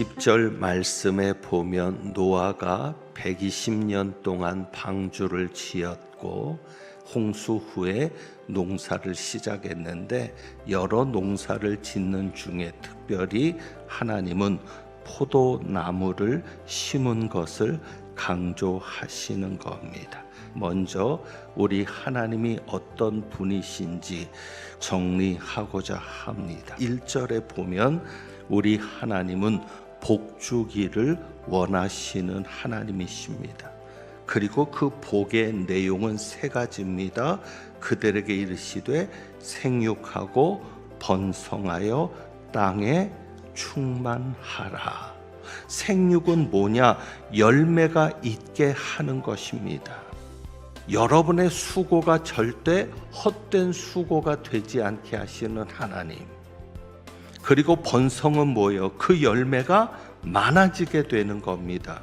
20절 말씀에 보면 노아가 120년 동안 방주를 지었고 홍수 후에 농사를 시작했는데 여러 농사를 짓는 중에 특별히 하나님은 포도나무를 심은 것을 강조하시는 겁니다. 먼저 우리 하나님이 어떤 분이신지 정리하고자 합니다. 1절에 보면 우리 하나님은 복주기를 원하시는 하나님이십니다. 그리고 그 복의 내용은 세 가지입니다. 그들에게 이르시되 생육하고 번성하여 땅에 충만하라. 생육은 뭐냐? 열매가 있게 하는 것입니다. 여러분의 수고가 절대 헛된 수고가 되지 않게 하시는 하나님. 그리고 번성은 뭐예요? 그 열매가 많아지게 되는 겁니다.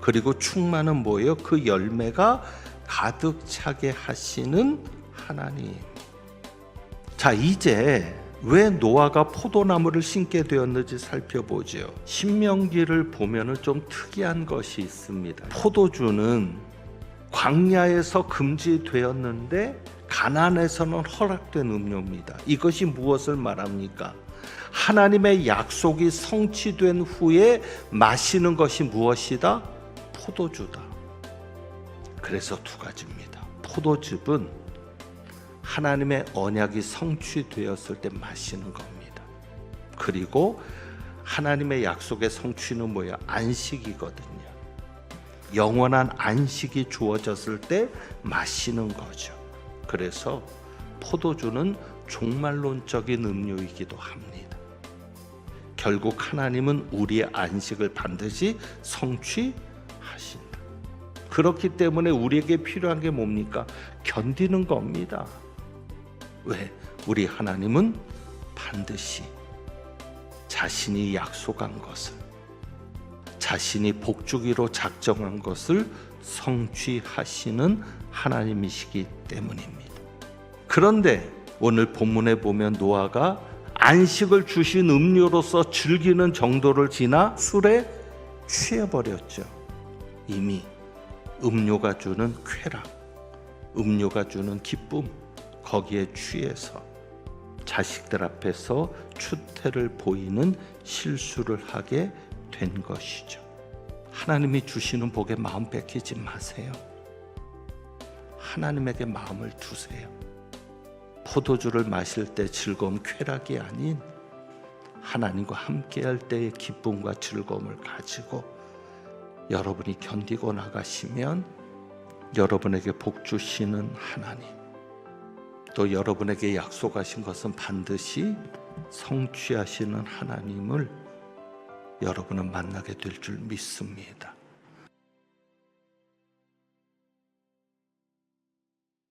그리고 충만은 뭐예요? 그 열매가 가득 차게 하시는 하나님. 자, 이제 왜 노아가 포도나무를 심게 되었는지 살펴보죠. 신명기를 보면은 좀 특이한 것이 있습니다. 포도주는 광야에서 금지되었는데 가난에서는 허락된 음료입니다. 이것이 무엇을 말합니까? 하나님의 약속이 성취된 후에 마시는 것이 무엇이다? 포도주다. 그래서 두 가지입니다. 포도즙은 하나님의 언약이 성취되었을 때 마시는 겁니다. 그리고 하나님의 약속의 성취는 뭐야? 안식이거든요. 영원한 안식이 주어졌을 때 마시는 거죠. 그래서 포도주는 종말론적인 음료이기도 합니다. 결국 하나님은 우리의 안식을 반드시 성취하신다. 그렇기 때문에 우리에게 필요한 게 뭡니까? 견디는 겁니다. 왜? 우리 하나님은 반드시 자신이 약속한 것을 자신이 복주기로 작정한 것을 성취하시는 하나님이시기 때문입니다. 그런데 오늘 본문에 보면 노아가 안식을 주신 음료로서 즐기는 정도를 지나 술에 취해버렸죠. 이미 음료가 주는 쾌락, 음료가 주는 기쁨, 거기에 취해서 자식들 앞에서 추태를 보이는 실수를 하게 된 것이죠. 하나님이 주시는 복에 마음 뺏기지 마세요. 하나님에게 마음을 두세요. 포도주를 마실 때 즐거움 쾌락이 아닌 하나님과 함께할 때의 기쁨과 즐거움을 가지고 여러분이 견디고 나가시면 여러분에게 복 주시는 하나님 또 여러분에게 약속하신 것은 반드시 성취하시는 하나님을 여러분은 만나게 될 줄 믿습니다.